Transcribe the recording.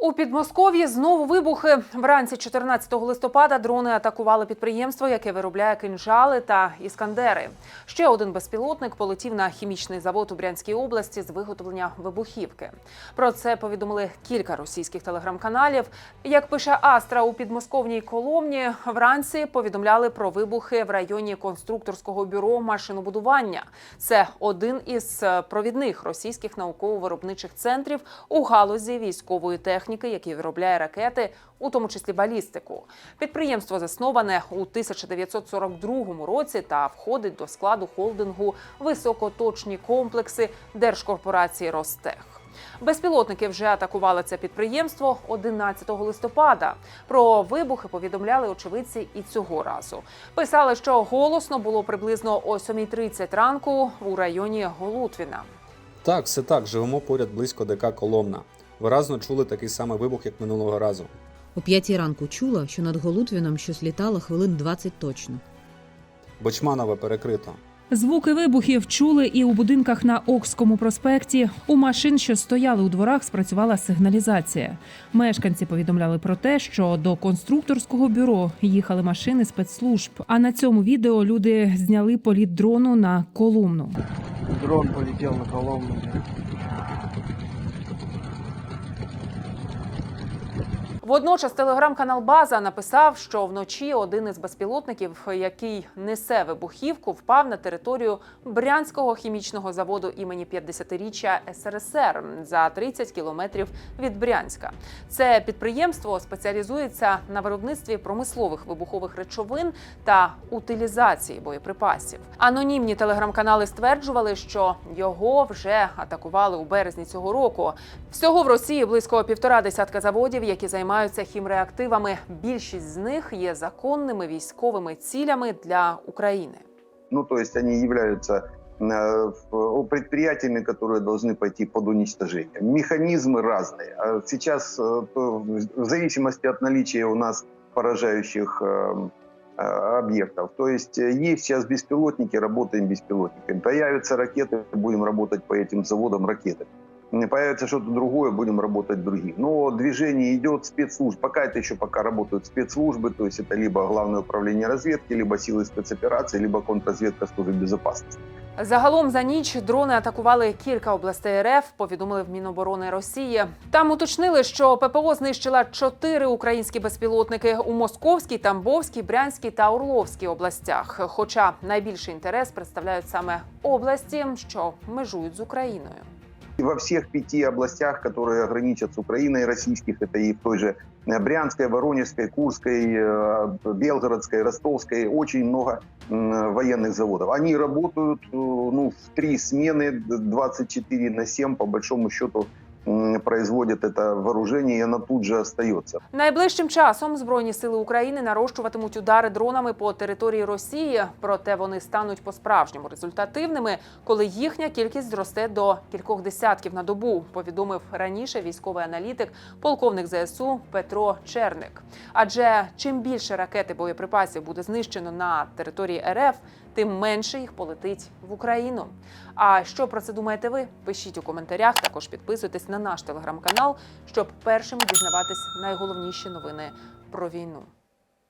У Підмосков'ї знову вибухи. Вранці 14 листопада дрони атакували підприємство, яке виробляє кинжали та іскандери. Ще один безпілотник полетів на хімічний завод у Брянській області з виготовлення вибухівки. Про це повідомили кілька російських телеграм-каналів. Як пише Астра у підмосковній Коломні, вранці повідомляли про вибухи в районі конструкторського бюро машинобудування. Це один із провідних російських науково-виробничих центрів у галузі військової техніки, який виробляє ракети, у тому числі балістику. Підприємство засноване у 1942 році та входить до складу холдингу високоточні комплекси держкорпорації Ростех. Безпілотники вже атакували це підприємство 11 листопада. Про вибухи повідомляли очевидці і цього разу. Писали, що голосно було приблизно о 7.30 ранку у районі Голутвіна. Так, все так, живемо поряд близько ДК Коломна. Виразно чули такий самий вибух, як минулого разу. О п'ятій ранку чула, що над Голутвіном щось літало хвилин 20 точно. Бочманове перекрито. Звуки вибухів чули і у будинках на Окському проспекті. У машин, що стояли у дворах, спрацювала сигналізація. Мешканці повідомляли про те, що до конструкторського бюро їхали машини спецслужб. А на цьому відео люди зняли політ дрону на колумну. Дрон полетел на Коломну. Водночас телеграм-канал База написав, що вночі один із безпілотників, який несе вибухівку, впав на територію Брянського хімічного заводу імені 50-річчя СРСР за 30 кілометрів від Брянська. Це підприємство спеціалізується на виробництві промислових вибухових речовин та утилізації боєприпасів. Анонімні телеграм-канали стверджували, що його вже атакували у березні цього року. Всього в Росії близько півтора десятка заводів, які займаються хімреактивами. Більшість з них є законними військовими цілями для України. Ну, то есть они являются э, в- предприятиями, которые должны пойти под уничтожение. Механизмы разные. А Сейчас, э, то в зависимости от наличия у нас поражающих э, э, объектов. То есть э, есть сейчас беспилотники, работаем беспилотниками. Появятся ракеты, будем работать по этим заводам ракетами. М, Появится что-то другое, будем работать другим. Но движение идет спецслужб. Пока это еще пока работают спецслужбы, то есть это либо Главное управление разведки, либо силы спецопераций, либо контрразведка службы безопасности. Загалом за ніч дрони атакували кілька областей РФ. Повідомили в Міноборони Росії. Там уточнили, що ППО знищила чотири українські безпілотники у Московській, Тамбовській, Брянській та Орловській областях. Хоча найбільший інтерес представляють саме області, що межують з Україною. И во всех пяти областях, которые граничат с Украиной, российских, это и в той же э, Брянской, Воронежской, Курской, э, Белгородской, Ростовской, очень много м, военных заводов. Они работают э, ну, в три смены, д- 24 на 7, по большому счету, м, производят это вооружение, и оно тут же остается. Найближчим часом збройні сили України нарощуватимуть удари дронами по території Росії, проте вони стануть по-справжньому результативними, коли їхня кількість зросте до кількох десятків на добу. Повідомив раніше військовий аналітик, полковник ЗСУ Петро Черник. Адже чим більше ракет і боєприпасів буде знищено на території РФ, тим менше їх полетить в Україну. А що про це думаєте ви? Пишіть у коментарях. Також підписуйтесь на наш телеграм-канал, щоб першими дізнаватись найголовніші новини про війну.